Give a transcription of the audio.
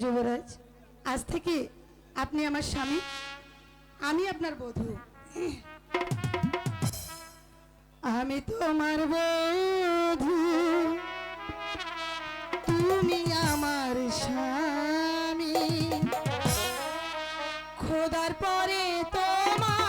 যুবরাজ, আজ থেকে আপনি আমার স্বামী, আমি আপনার বধূ। আমি তোমার বধূ। তুমি আমার স্বামী। খোদার পরে তোমার